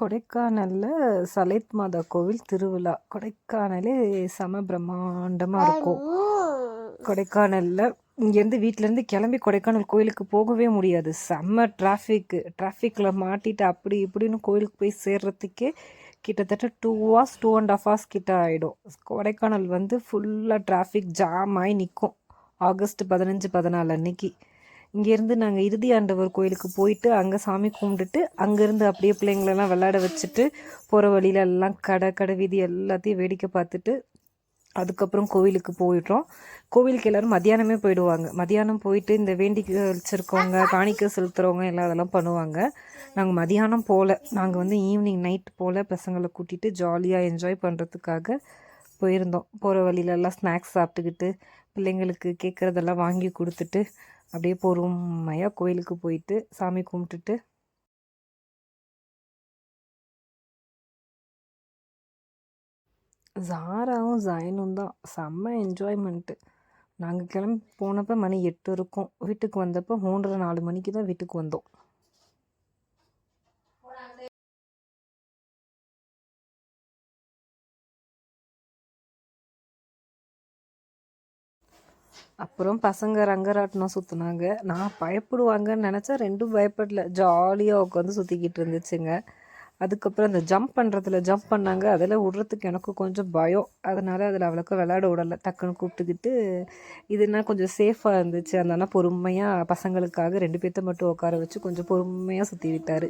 கொடைக்கானலில் சலேத் மாதா கோவில் திருவிழா. கொடைக்கானலே செம பிரம்மாண்டமாக இருக்கும். கொடைக்கானலில் இங்கேருந்து வீட்டிலேருந்து கிளம்பி கொடைக்கானல் கோயிலுக்கு போகவே முடியாது. செம்ம டிராஃபிக்கு டிராஃபிக்கில் மாட்டிட்டு அப்படி இப்படின்னு கோயிலுக்கு போய் சேர்றதுக்கே கிட்டத்தட்ட two hours two and half hours கிட்ட ஆகிடும் கொடைக்கானல் வந்து ஃபுல்லாக டிராஃபிக் ஜாம் ஆகி நிற்கும் ஆகஸ்ட் பதினஞ்சு பதினாலு அன்னைக்கு. இங்கேருந்து நாங்கள் இறுதி ஆண்டவர் கோயிலுக்கு போயிட்டு அங்கே சாமி கும்பிட்டுட்டு அங்கேருந்து அப்படியே பிள்ளைங்களெல்லாம் விளையாட வச்சுட்டு போகிற வழியில எல்லாம் கடை கடை வீதி எல்லாத்தையும் வேடிக்கை பார்த்துட்டு அதுக்கப்புறம் கோவிலுக்கு போயிடுறோம். கோவிலுக்கு எல்லோரும் மத்தியானமே போயிடுவாங்க. மதியானம் போயிட்டு இந்த வேண்டிக்க வச்சுருக்கவங்க காணிக்க செலுத்துகிறவங்க எல்லாம் அதெல்லாம் பண்ணுவாங்க. நாங்கள் மதியானம் போல் நாங்கள் வந்து ஈவினிங் நைட் போல் பசங்களை கூட்டிகிட்டு ஜாலியாக என்ஜாய் பண்ணுறதுக்காக போயிருந்தோம். போகிற வழியிலெல்லாம் ஸ்நாக்ஸ் சாப்பிட்டுக்கிட்டு பிள்ளைங்களுக்கு கேட்குறதெல்லாம் வாங்கி கொடுத்துட்டு அப்படியே பொறுமையாக கோயிலுக்கு போயிட்டு சாமி கும்பிட்டுட்டு ஜாராவும் ஜாயினும் தான். செம்ம என்ஜாய்மெண்ட்டு நாங்கள் கிளம்பி போனப்போ மணி எட்டு இருக்கும். வீட்டுக்கு வந்தப்போ மூன்றரை நாலு மணிக்கு தான் வீட்டுக்கு வந்தோம். அப்புறம் பசங்க ரங்கராட்டினம் சுற்றுனாங்க நான் பயப்படுவாங்கன்னு நினச்சா ரெண்டும் பயப்படல. ஜாலியாக உட்காந்து சுற்றிக்கிட்டு இருந்துச்சுங்க. அதுக்கப்புறம் அந்த ஜம்ப் பண்ணுறதுல ஜம்ப் பண்ணாங்க. அதில் விடுறதுக்கு எனக்கு கொஞ்சம் பயம். அதனால் அதில் அவ்வளோக்கு விளையாட விடலை. டக்குன்னு கூப்பிட்டுக்கிட்டு இதுனா கொஞ்சம் சேஃபாக இருந்துச்சு. அதனால் பொறுமையாக பசங்களுக்காக ரெண்டு பேர்த்த மட்டும் உட்கார வச்சு கொஞ்சம் பொறுமையாக சுற்றி விட்டார்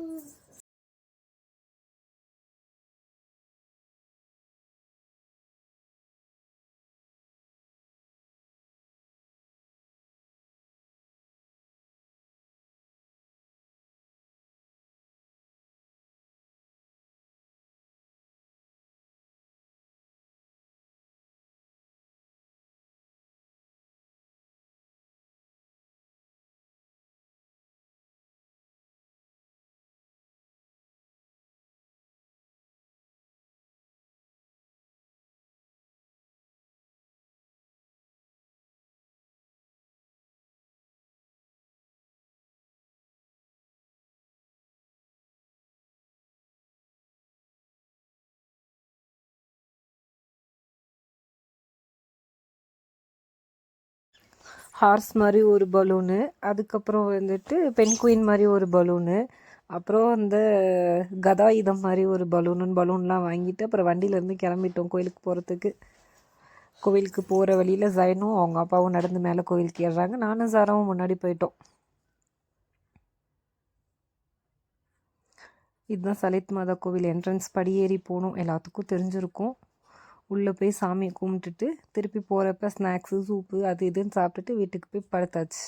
ஹார்ஸ் மாதிரி ஒரு பலூனு அதுக்கப்புறம் வந்துட்டு பென்குயின் மாதிரி ஒரு பலூனு அப்புறம் அந்த கதாயுதம் மாதிரி ஒரு பலூனு பலூன்லாம் வாங்கிட்டு அப்புறம் வண்டியிலேருந்து கிளம்பிட்டோம் கோயிலுக்கு போகிறதுக்கு கோவிலுக்கு போகிற வழியில் ஜைனும் அவங்க அப்பாவும் நடந்து மேலே கோவிலுக்கு ஏறுறாங்க. நானும் சாராவும் முன்னாடி போயிட்டோம். இதுதான் சலித் மாதா கோவில் என்ட்ரன்ஸ் படியேறி போகணும் எல்லாத்துக்கும் தெரிஞ்சிருக்கும். உள்ளே போய் சாமியை கும்பிட்டுட்டு திருப்பி போகிறப்ப ஸ்நாக்ஸு சூப்பு அது இதுன்னு சாப்பிட்டுட்டு வீட்டுக்கு போய் படுத்தாச்சு.